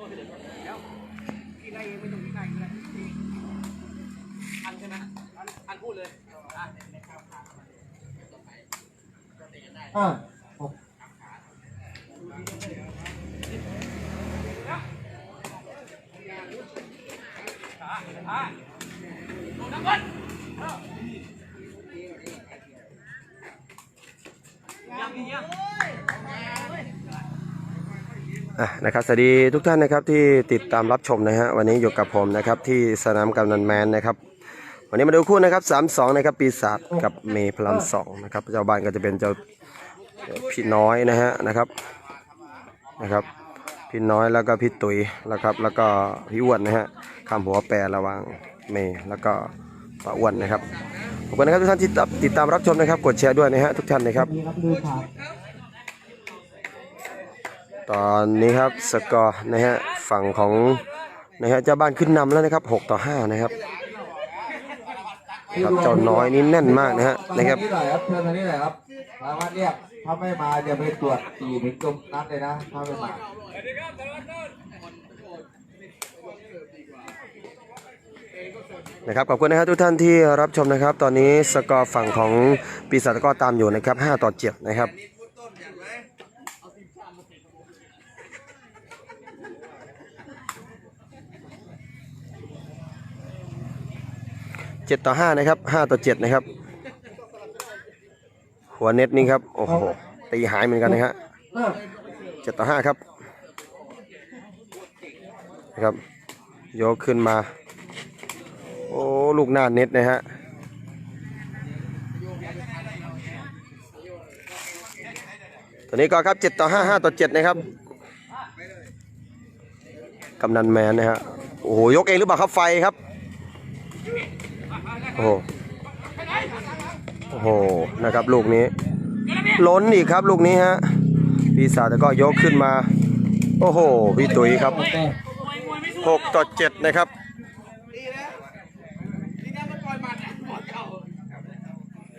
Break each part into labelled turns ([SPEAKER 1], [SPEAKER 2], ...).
[SPEAKER 1] แล้วพี่ไล่เองไม่ต้องพี่ไล่ก็ได้อันใช่ไหมอันอันพูดเลยอะ
[SPEAKER 2] ห้าหก
[SPEAKER 1] อะดูน้ำมันยังยัง
[SPEAKER 3] อะ นะครับสวัสดีทุกท่านนะครับที่ติดตามรับชมนะฮะวันนี้อยู่กับผมนะครับที่สนามกำนันแมนนะครับ วันนี้มาดูคู่นะครับสามสองนะครับปีศาจกับเมย์พลัมสองนะครับเจ้าบ้านก็จะเป็นเจ้าพี่น้อยนะฮะนะครับนะครับ พี่น้อยแล้วก็พี่ตุ๋ยแล้วครับ แล้วก็พี่อ้วนนะฮะข้ามหัวแปรระว่างเมย์แล้วก็ป้าอ้วนนะครับขอบคุณนะครับทุกท่านที่ติดตามรับชมนะครับ กดแชร์ด้วยนะฮะทุกท่านนะครับ ตอนนี้ครับสกอร์นะฮะฝั่งของนะฮะเจ้าบ้านขึ้นนำแล้วนะครับ 6 ต่อ 5 นะครับครับเจ้าน้อยนี่แน่นมากนะฮะ
[SPEAKER 2] มา
[SPEAKER 3] นะครับ
[SPEAKER 2] ทางนี้หน่อยครับเชิญทางนี้หน่อยครับสามารถเรียกถ้าไม่มาจะไปตรวจสี่ถึงตรงนั้นเลยนะถ้าไม่มา
[SPEAKER 3] นะครับขอบคุณนะครับทุกท่านที่รับชมนะครับ ตอนนี้สกอร์ฝั่งของปีศาจก็ตามอยู่นะครับ 5 ต่อ 7 นะครับ เจ็ดต่อห้านะครับห้าต่อเจ็ดนะครับ หัวเน็ตนี่ครับ โอ้โห ตีหายเหมือนกันนะฮะ
[SPEAKER 2] เริ่ม
[SPEAKER 3] เจ็ดต่อห้าครับนะครับยกขึ้นมา โอ้ ลูกหน้าเน็ตนะฮะตอนนี้ก็ครับเจ็ดต่อห้าห้าต่อเจ็ดนะครับกำนันแมนนะฮะโอ้โหยกเองหรือเปล่าครับไฟครับโอ้โหโอ้โหนะครับลูกนี้ ล้นอีกครับลูกนี้ฮะปีศาจแต่ก็ยกขึ้นมา โอ้โหพี่ตุ๋ยครับ
[SPEAKER 2] แต่
[SPEAKER 3] หกต่อเจ็ดนะครับ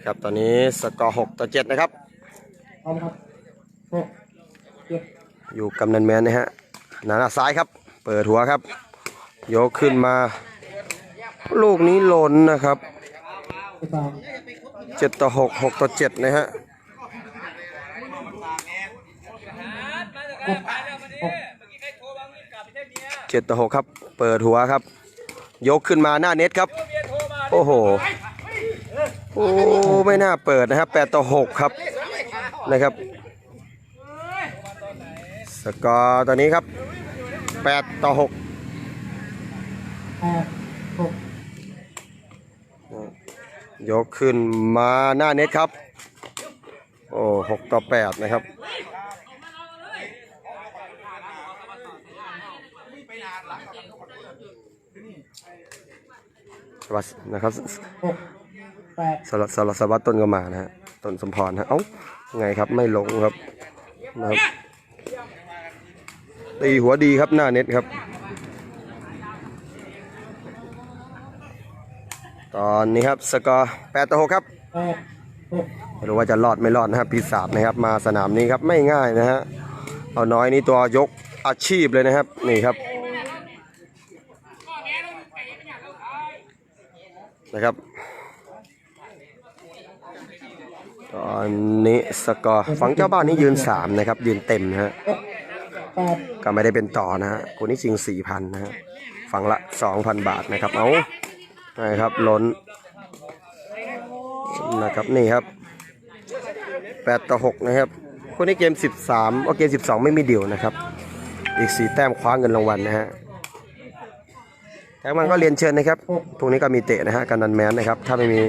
[SPEAKER 3] ครับตอนนี้สกอร์หกต่อเจ็ดนะครับ
[SPEAKER 2] เอาละครับหกเจ็ด
[SPEAKER 3] อยู่กำนันแมนนะฮะหนาหน้าซ้ายครับ เปิดหัวครับ ยกขึ้นมา ลูกนี้ล้นนะครับเจ็ดต่อหกหกต่อเจ็ดนะฮะเจ็ดต่อหกครับ เปิดหัวครับ ยกขึ้นมาหน้าเน็ตครับ โอ้โห โอ้ไม่น่าเปิดนะครับแปดต่อหกครับนะครับ สกอร์ตอนนี้ครับแปดต่อหก
[SPEAKER 2] แปดหก
[SPEAKER 3] ยกขึ้นมาหน้าเน็ตครับ โอ้หกต่อแปดนะครับสวัสดีนะครับ
[SPEAKER 2] หกแปด
[SPEAKER 3] สลัดสลัดสวัสดต้นก็มานะฮะต้นสมพรฮะเอ้าไงครับไม่ลงครับนะครับตีหัวดีครับหน้าเน็ตครับ ตอนนี้ครับสกอร์แปดต่อหกครับ
[SPEAKER 2] แปดหก
[SPEAKER 3] ไม่รู้ว่าจะรอดไม่รอดนะครับปีศาจนะครับ มาสนามนี้ครับไม่ง่ายนะฮะเอาน้อยนี่ตัวยกอาชีพเลยนะครับ นี่ครับนะครับ ตอนนี้สกอร์ฝั่งเจ้าบ้านนี่ยืนสามนะครับ ยืนเต็มนะฮะ
[SPEAKER 2] หกแปด
[SPEAKER 3] ก็ไม่ได้เป็นต่อนะฮะคนนี้จริงสี่พันนะฮะฝั่งละสองพันบาทนะครับ เอา นะครับล้นนะครับนี่ครับแปดต่อหกนะครับคนนี้เกมสิบสามเอาเกมสิบสองไม่มีเดี่ยวนะครับ อีกสี่แต้มคว้าเงินรางวัลนะฮะแต่มันก็เรียนเชิญนะครับพรุ่งนี้ก็มีเตะนะฮะกันนันแมนนะครับ ถ้าไม่มี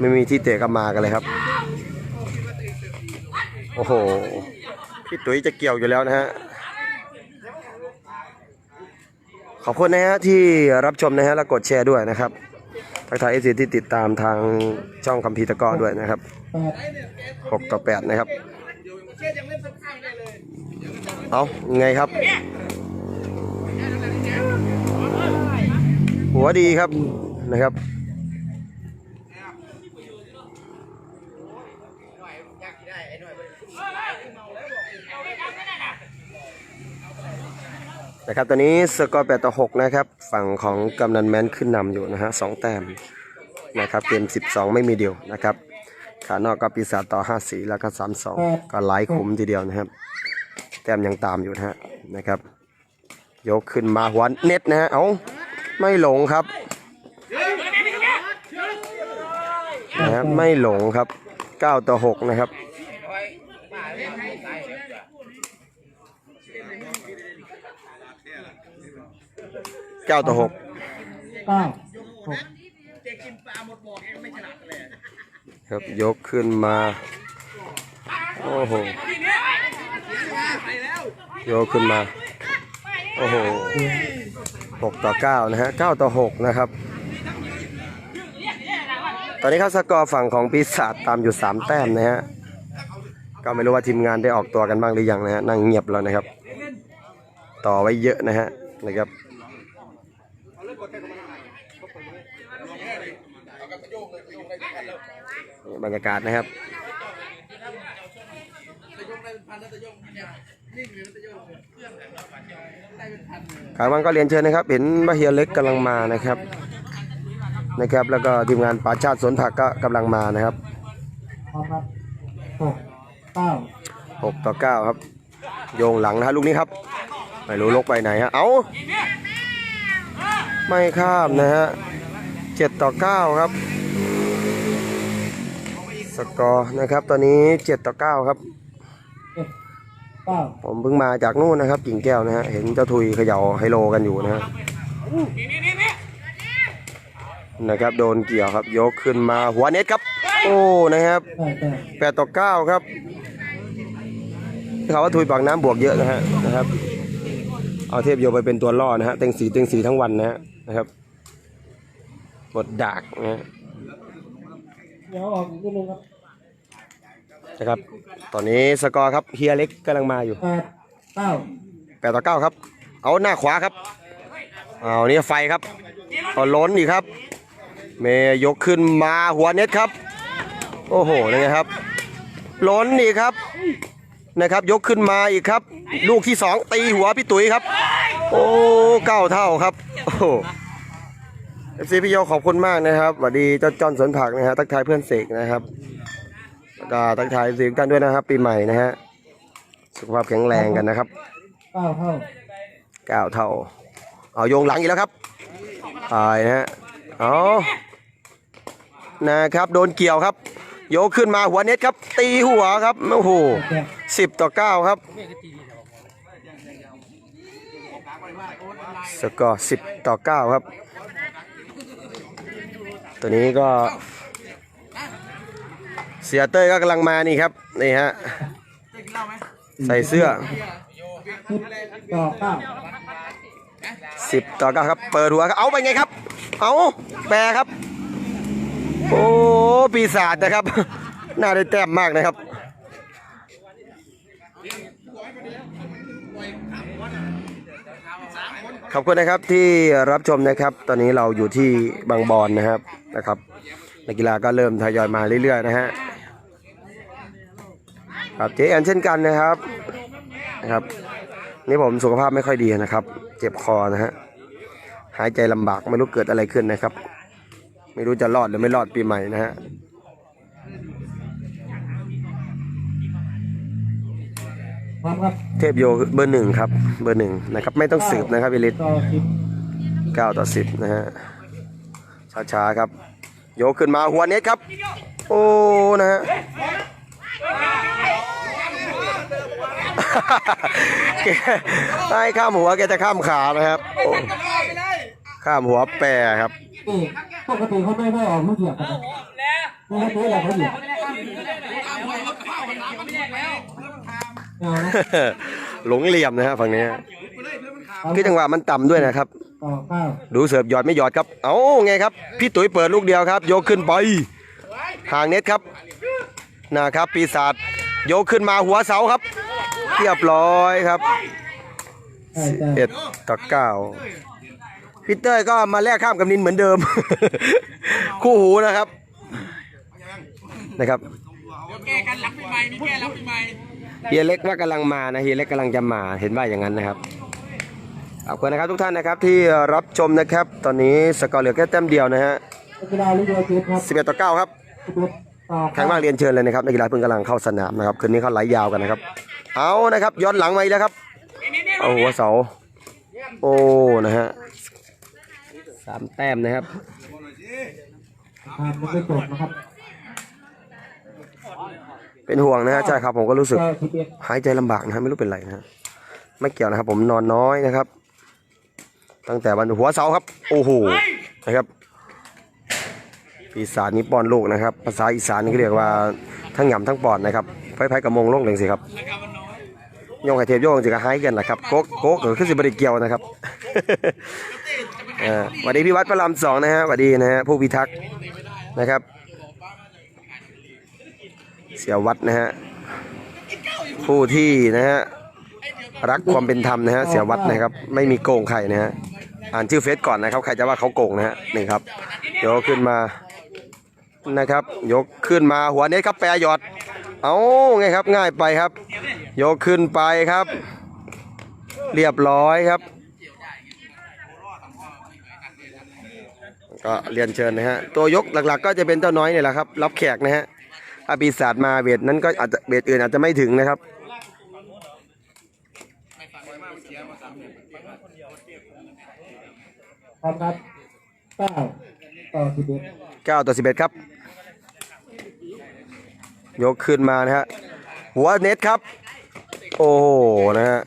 [SPEAKER 3] ไม่มีที่เตะก็มากันเลยครับ โอ้โห พี่ตุ๋ยจะเกี่ยวอยู่แล้วนะฮะ ขอบคุณนะฮะที่รับชมนะฮะ และกดแชร์ด้วยนะครับ ทักทายเอซีที่ติดตามทางช่องคัมพีตะกร้อด้วยนะครับ
[SPEAKER 2] ห
[SPEAKER 3] กต่อ8นะครับ เอาไงครับ หัวดีครับนะครับ นะครับตอนนี้สกอร์8ต่อ6นะครับฝั่งของกำนันแมนขึ้นนำอยู่นะฮะสองแต้มนะครับเกม12ไม่มีเดียวนะครับขานอกก็ปีศาจต่อ5สีแล้วก็3 2ก็ไล่คุ้มทีเดียวนะครับ แต้มยังตามอยู่นะฮะนะครับ ยกขึ้นมาหัวเน็ตนะฮะเอาไม่หลงครับนะครับไม่หลงครับ9ต่อ6นะครับ 9 ต่อ 6
[SPEAKER 4] เก้าหก
[SPEAKER 1] เจ๊กินปลาหมดบ่อแกก็ไม่ฉลาดกันเลย
[SPEAKER 3] ครับยกขึ้นมา โอ้โหยกขึ้นมา โอ้โหหกต่อเก้านะฮะเก้าต่อหกนะครับ ตอนนี้ครับสกอร์ฝั่งของปีศาจตามอยู่สามแต้มนะฮะก็ไม่รู้ว่าทีมงานได้ออกตัวกันบ้างหรือยังนะฮะนั่งเงียบแล้วนะครับ ต่อไว้เยอะนะฮะนะครับ นี่บรรยากาศนะครับกลางวันก็เรียนเชิญนะครับ เห็นบาเฮียเล็กกำลังมานะครับนะครับ แล้วก็ทีมงานป่าชาติสวนผักก็กำลังมานะครับ
[SPEAKER 4] พร้อมครับหกเก้า
[SPEAKER 3] ครับ โยงหลังนะฮะลูกนี้ครับ ไม่รู้ลกไปไหนฮะ เอาไม่ข้ามนะฮะ 7 ต่อ 9 ครับ สกอร์นะครับ ตอนนี้ 7 ต่อ 9 ครับ ผมเพิ่งมาจากนู่นนะครับกิ่งแก้วนะฮะ เห็นเจ้าทุยเขย่าไฮโลกันอยู่นะฮะนะครับ โดนเกี่ยวครับ ยกขึ้นมาหัวเน็ตครับ โอ้นะครับแปดต่อเก้าครับเขาว่าทุยปากน้ำบวกเยอะนะฮะนะครับ เอาเทพโยไปเป็นตัวล่อนะฮะ เต็งสีเต็งสีทั้งวันนะฮะนะครับ หมดดากนะฮะ
[SPEAKER 4] เดี๋ยวออกอีกนิดนึงครับ
[SPEAKER 3] นะครับ ตอนนี้สกอร์ครับเฮียเล็กกำลังมาอยู่
[SPEAKER 4] แปดเก้า
[SPEAKER 3] แปดต่อเก้าครับ เอาหน้าขวาครับเอานี่ไฟครับเอาล้นอีกครับ เมย์ยกขึ้นมาหัวเน็ตครับ โอ้โหนี่ไงครับ ล้นอีกครับนะครับ ยกขึ้นมาอีกครับ ลูกที่สองตีหัวพี่ตุ๋ยครับ โอ้เก้าเท่าครับโอ้ เอฟซีพี่โยขอบคุณมากนะครับสวัสดีเจ้าจอนสวนผักนะฮะทักทายเพื่อนเสกนะครับแล้วก็ทักทายเสียงกันด้วยนะครับ ปีใหม่นะฮะสุขภาพแข็งแรงกันนะครับ
[SPEAKER 4] เก้าเท่า
[SPEAKER 3] เก้าเท่าเอาโยงหลังอีกแล้วครับตายนะฮะเอานะครับโดนเกี่ยวครับ โยกขึ้นมาหัวเน็ตครับ ตีหัวครับโอ้โห
[SPEAKER 4] แปด
[SPEAKER 3] สิบต่อเก้าครับสกอร์สิบต่อเก้าครับ ตัวนี้ก็เสียเต้ยก็กำลังมานี่ครับนี่ฮะใส่เสื้อ
[SPEAKER 4] สิบต่อเก้า
[SPEAKER 3] สิบต่อเก้าครับ เปิดหัวครับเอาไปไงครับ เอาแปรครับ โอ้ปีศาจนะครับน่าได้แต้มมากนะครับขอบคุณนะครับที่รับชมนะครับ ตอนนี้เราอยู่ที่บางบอนนะครับ นะครับนักกีฬาก็เริ่มทยอยมาเรื่อยๆนะฮะครับเจแอนเช่นกันนะครับนะครับ นี่ผมสุขภาพไม่ค่อยดีนะครับ เจ็บคอนะฮะหายใจลำบากไม่รู้เกิดอะไรขึ้นนะครับ ไม่รู้จะรอดหรือไม่รอดปีใหม่นะฮะ
[SPEAKER 4] พร้อมครับ
[SPEAKER 3] เทพโยเบอร์หนึ่งครับ เบอร์หนึ่งนะครับ ไม่ต้องสืบนะครับวิลิต
[SPEAKER 4] ต่อสิบ
[SPEAKER 3] เก้าต่อสิบนะฮะ ช้าๆครับ โยกขึ้นมาหัวเน็ตครับ โอ้นะฮะให้ข้ามหัวแกจะข้ามขานะครับข้ามหัวแปรครับ
[SPEAKER 4] ปกติเขาไม่ไม่ออกลูกเหยียบกันะไม่ให้ตัวใหญ่เขาเหยียบ
[SPEAKER 3] หลงเหลี่ยมนะฮะฝั่งนี้คือจังหวะมันต่ำด้วยนะครับ ดูเสิร์ฟหยอดไม่หยอดครับ เอาไงครับ พี่ตุ๋ยเปิดลูกเดียวครับโยกขึ้นไปห่างเน็ตครับนะครับ ปีศาจโยกขึ้นมาหัวเสาครับเรียบร้อยครับ
[SPEAKER 4] ได้ได้
[SPEAKER 3] เอ็ดต่อเก้าพีเตอร์ก็มาแลกข้ามกับนินเหมือนเดิม คู่หูนะครับนะครับ
[SPEAKER 1] แก้กันหลังปีใหม่มีแก้หลังปีใหม่
[SPEAKER 3] เฮียเล็กว่ากำลังมานะเฮียเล็กกำลังจะมาเห็นว่าอย่างนั้นนะครับ ขอบคุณนะครับทุกท่านนะครับที่รับชมนะครับ ตอนนี้สกอร์เหลือแค่แต้มเดียวนะฮะ
[SPEAKER 4] นักกีฬาลิเวอร์พูลครับ
[SPEAKER 3] 11ต่อ9ครับ
[SPEAKER 4] 11ต่อ
[SPEAKER 3] แข่งบ้างเรียนเชิญเลยนะครับนักกีฬาเพิ่งกำลังเข้าสนามนะครับคืนนี้เขาไหลยาวกันนะครับ เอานะครับย้อนหลังมาอีกแล้วครับเอาหัวเสาโอ้นะฮะสามแต้มนะครับ
[SPEAKER 4] ทานยังไม่จบนะครับ
[SPEAKER 3] เป็นห่วงนะฮะใช่ครับผมก็รู้สึก
[SPEAKER 4] เก้าสิบเอ็ด
[SPEAKER 3] หายใจลำบากนะฮะไม่รู้เป็นไรนะฮะไม่เกี่ยวนะครับผมนอนน้อยนะครับ ตั้งแต่วันหัวเสาครับ โอ้โหนะครับปีศาจนี้ป้อนลูกนะครับ ภาษาอีสานนี่เรียกว่าทั้งหย่ำทั้งปอดนะครับไฟไฟกระมงลงเลยสิครับโยงไข่เทปโยงสิกระหายกันนะครับโก๊กโก๊กหรือขึ้นสิบริเกียวนะครับสวัสดีพี่วัดพระรามสองนะฮะสวัสดีนะฮะผู้พิทักษ์นะครับ เสียวัดนะฮะผู้ที่นะฮะ รักความเป็นธรรมนะฮะเสียวัดนะครับ ไม่มีโกงใครนะฮะอ่านชื่อเฟซก่อนนะครับ ใครจะว่าเขาโกงนะฮะนี่ครับยกขึ้นมานะครับ ยกขึ้นมาหัวเน็ตครับแปรหยอด เอาไงครับง่ายไปครับ ยกขึ้นไปครับ เรียบร้อยครับ ก็เรียนเชิญนะฮะตัวยกหลักๆ ก็จะเป็นเจ้าน้อยเนี่ยแหละครับ รับแขกนะฮะถ้าปีศาจมาเวทนั้นก็อาจจะเวทอื่นอาจจะไม่ถึงนะครับ
[SPEAKER 4] พร้อมครับเก้าต่อสิบเอ็ด
[SPEAKER 3] 9ต่อ11ครับ ยกขึ้นมานะฮะ หัวเน็ตครับ โอ้โหนะฮะ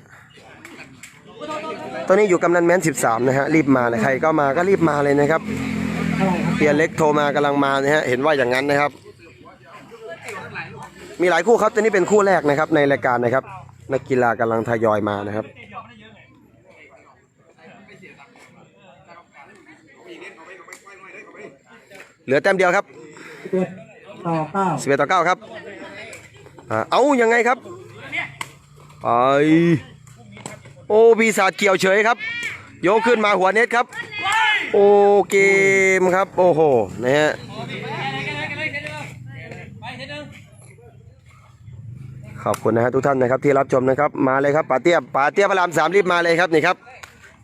[SPEAKER 3] ตอนนี้อยู่กำนันแมน13 นะฮะ รีบมานะใครก็มาก็รีบมาเลยนะครับ
[SPEAKER 4] เท่าไหร่ครับ
[SPEAKER 3] เพียเล็กโทรมากำลังมานะฮะ เห็นว่าอย่างนั้นนะครับ มีหลายคู่ครับตัวนี้เป็นคู่แรกนะครับ ในรายการนะครับ นักกีฬากำลังทยอยมานะครับ เหลือแต้มเดียวครับ
[SPEAKER 4] สิบเอ็ดต่อเก้า
[SPEAKER 3] 11ต่อ9ครับอ่าเอายังไงครับไปโอ้ปีศาจเกี่ยวเฉยครับโยกขึ้นมาหัวเน็ตครับ โอ้เกมครับ โอ้โหนะฮะขอบคุณนะฮะทุกท่านนะครับที่รับชมนะครับมาเลยครับป๋าเตี้ยป๋าเตี้ยพระรามสามรีบมาเลยครับนี่ครับ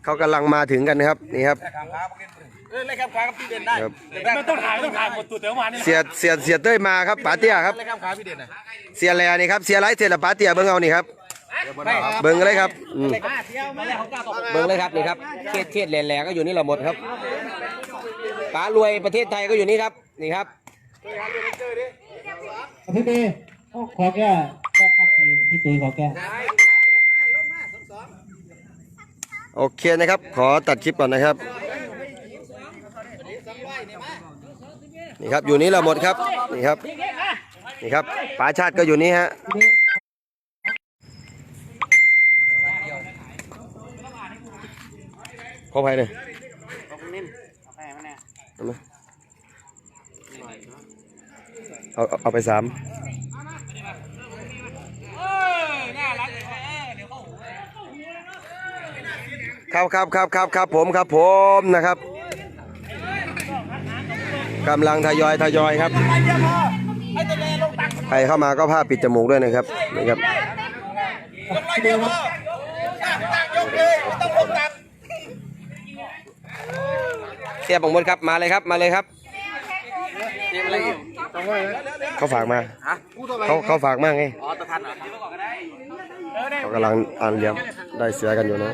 [SPEAKER 3] เขากำลังมาถึงกันนะครับนี่ครับ
[SPEAKER 1] เออเล่นข้ามขากับพี่เด่นได้
[SPEAKER 3] ครับ
[SPEAKER 1] ไม่ต้องถ่ายไม่ต้องถ่ายหมดตัวเต๋อมานี่
[SPEAKER 3] เสียเสียเสียเต้ยมาครับป๋าเตี้ยครับ
[SPEAKER 1] เล่นข้ามขาพี่เด่นนะ
[SPEAKER 3] เสียแลนี่ครับเสียไรเสียละป๋าเตี้ยเบิ้งเอานี่ครับ
[SPEAKER 1] ไม่ครับ
[SPEAKER 3] เบิ้งเลยครับอืม
[SPEAKER 1] เที่ยวมาแล้วเขากล้าตก
[SPEAKER 3] เบิ้งเลยครับนี่ครับเขตเขตแหล่ๆก็อยู่นี่เราหมดครับป๋ารวยประเทศไทยก็อยู่นี่ครับนี่ครับ
[SPEAKER 4] พี่ตีโอ้ขอแก้แก้ครับพี่ตีขอแก้
[SPEAKER 3] โอเคนะครับ ขอตัดคลิปก่อนนะครับ นี่ครับอยู่นี่เราหมดครับนี่ครับนี่ครับป๋าชาติก็อยู่นี่ฮะขอไปเลยเอาเอาไปสามครับครับครับครับครับผมครับผมนะครับ กำลังทยอยทยอยครับ
[SPEAKER 1] ไปเดี๋ยวพอให้ตะเลลงตัก
[SPEAKER 3] ใครเข้ามาก็ผ้าปิดจมูกด้วยนะครับนะครับ
[SPEAKER 1] ลงร้อยเดียวพอตักยกเลยไม่ต้องลงตัก
[SPEAKER 3] เสียบังมดครับมาเลยครับมาเลยครับเขาฝากมาเขาเขาฝากมากไง
[SPEAKER 1] อ๋อตะทันเหรอ
[SPEAKER 3] เขากำลังอ่านเลี้ยงได้เสียกันอยู่นะ